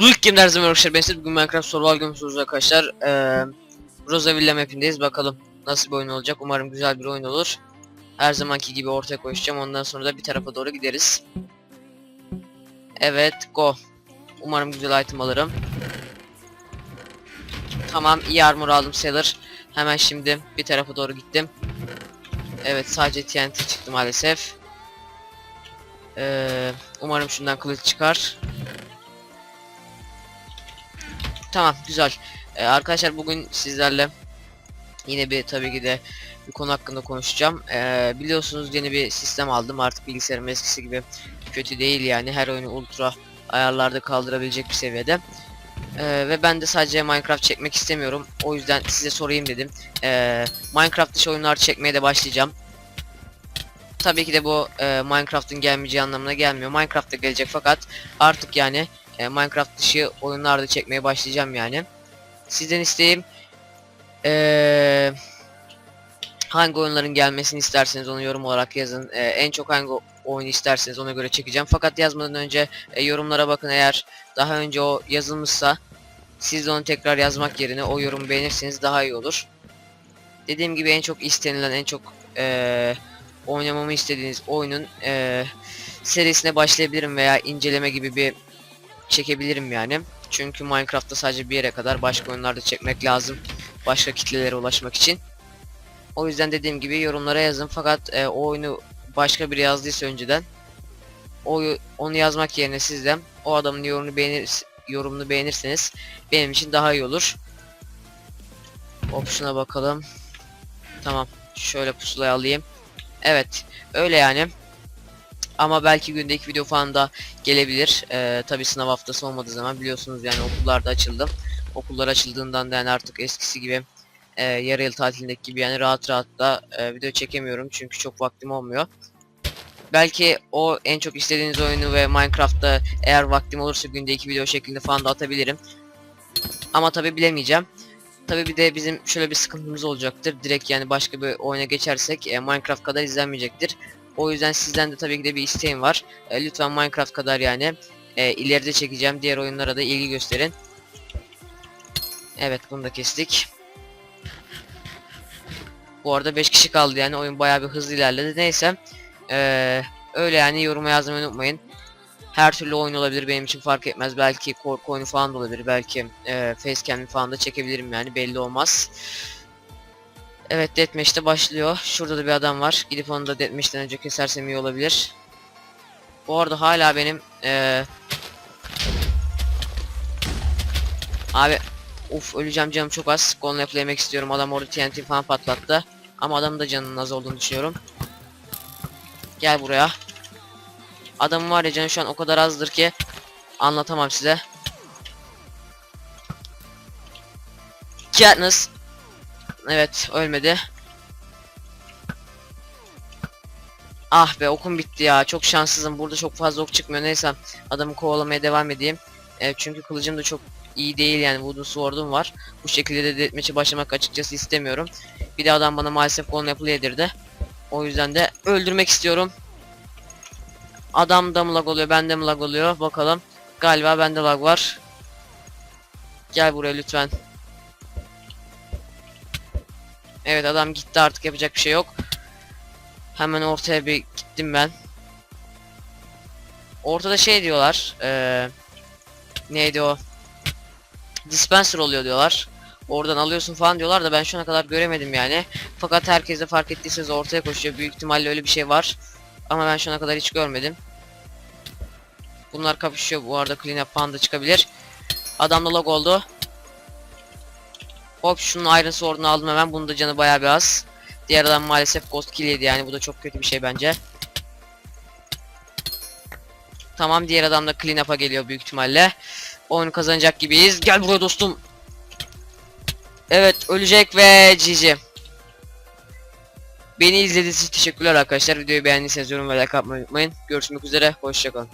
Bu ilk game dersem arkadaşlar ben size bugün Minecraft survival games'uz arkadaşlar. Ee, Rosa Villa map'indeyiz bakalım nasıl bir oyun olacak. Umarım güzel bir oyun olur. Her zamanki gibi ortaya koşacağım. Ondan sonra da bir tarafa doğru gideriz. Evet go. Umarım güzel item alırım. Tamam iyi armor aldım sayılır. Hemen şimdi bir tarafa doğru gittim. Evet sadece TNT çıktı maalesef. Ee, umarım şundan kılıç çıkar. Tamam güzel. Ee, arkadaşlar bugün sizlerle yine bir tabii ki de bir konu hakkında konuşacağım. Ee, biliyorsunuz yeni bir sistem aldım. Artık bilgisayarım eskisi gibi kötü değil yani. Her oyunu ultra ayarlarda kaldırabilecek bir seviyede. Ee, ve ben de sadece Minecraft çekmek istemiyorum. O yüzden size sorayım dedim. Ee, Minecraft dışı oyunlar çekmeye de başlayacağım. Tabii ki de bu e, Minecraft'ın gelmeyeceği anlamına gelmiyor. Minecraft da gelecek fakat artık yani e, Minecraft dışı oyunlar da çekmeye başlayacağım yani. Sizden isteğim e, hangi oyunların gelmesini isterseniz onu yorum olarak yazın. E, en çok hangi oyunu isterseniz ona göre çekeceğim. Fakat yazmadan önce e, yorumlara bakın eğer daha önce o yazılmışsa siz de onu tekrar yazmak yerine o yorumu beğenirseniz daha iyi olur. Dediğim gibi en çok istenilen en çok e, oynamamı istediğiniz oyunun e, serisine başlayabilirim veya inceleme gibi bir çekebilirim yani. Çünkü Minecraft'ta sadece bir yere kadar başka oyunlarda çekmek lazım. Başka kitlelere ulaşmak için. O yüzden dediğim gibi yorumlara yazın fakat e, o oyunu başka biri yazdıysa önceden o onu yazmak yerine sizden o adamın yorumunu beğenir yorumunu beğenirseniz benim için daha iyi olur. Şuna bakalım. Tamam. Şöyle pusulayı alayım. Evet. Öyle yani. Ama belki günde iki video falan da gelebilir. Ee, Tabi sınav haftası olmadığı zaman biliyorsunuz yani okullar da açıldı. Okullar açıldığından da yani artık eskisi gibi e, yarı yıl tatilindeki gibi yani rahat rahat da e, video çekemiyorum. Çünkü çok vaktim olmuyor. Belki o en çok istediğiniz oyunu ve Minecraft'ta eğer vaktim olursa günde iki video şeklinde falan da atabilirim. Ama tabi bilemeyeceğim. Tabi bir de bizim şöyle bir sıkıntımız olacaktır. Direkt yani başka bir oyuna geçersek e, Minecraft kadar izlenmeyecektir. O yüzden sizden de tabii ki de bir isteğim var. E, lütfen Minecraft kadar yani e, ileride çekeceğim diğer oyunlara da ilgi gösterin. Evet bunu da kestik. Bu arada 5 kişi kaldı yani oyun bayağı bir hızlı ilerledi. Neyse. E, öyle yani yoruma yazmayı unutmayın. Her türlü oyun olabilir benim için fark etmez. Belki korku oyunu falan da olabilir. Belki e, facecam falan da çekebilirim yani belli olmaz. Evet deathmatch de başlıyor. Şurada da bir adam var. Gidip onu da deathmatch'ten önce kesersem iyi olabilir. Bu arada hala benim ee... Abi Uf öleceğim canım çok az. Apple yemek istiyorum. Adam orada TNT falan patlattı. Ama adamın da canının az olduğunu düşünüyorum. Gel buraya. Adamın var ya canı şu an o kadar azdır ki anlatamam size. Katniss Evet ölmedi. Ah be okum bitti ya. Çok şanssızım. Burada çok fazla ok çıkmıyor. Neyse adamı kovalamaya devam edeyim. E, çünkü kılıcım da çok iyi değil yani. Wooden Sword'um var. Bu şekilde de deathmatch'e başlamak açıkçası istemiyorum. Bir de adam bana maalesef Golden Apple yedirdi. O yüzden de öldürmek istiyorum. Adam da mı lag oluyor, bende mi lag oluyor? Bakalım. Galiba bende lag var. Gel buraya lütfen. Evet adam gitti artık yapacak bir şey yok. Hemen ortaya bir gittim ben. Ortada şey diyorlar. Ee, neydi o? Dispenser oluyor diyorlar. Oradan alıyorsun falan diyorlar da ben şu ana kadar göremedim yani. Fakat herkes de fark ettiyseniz ortaya koşuyor. Büyük ihtimalle öyle bir şey var. Ama ben şu ana kadar hiç görmedim. Bunlar kapışıyor. Bu arada clean up falan da çıkabilir. Adamda log oldu. Hop şunun Iron Sword'unu aldım hemen. Bunun da canı bayağı bir az. Diğer adam maalesef Ghost Kill yedi yani. Bu da çok kötü bir şey bence. Tamam diğer adam da clean up'a geliyor büyük ihtimalle. Oyunu kazanacak gibiyiz. Gel buraya dostum. Evet ölecek ve GG. Beni izlediğiniz için teşekkürler arkadaşlar. Videoyu beğendiyseniz yorum ve like atmayı unutmayın. Görüşmek üzere. Hoşçakalın.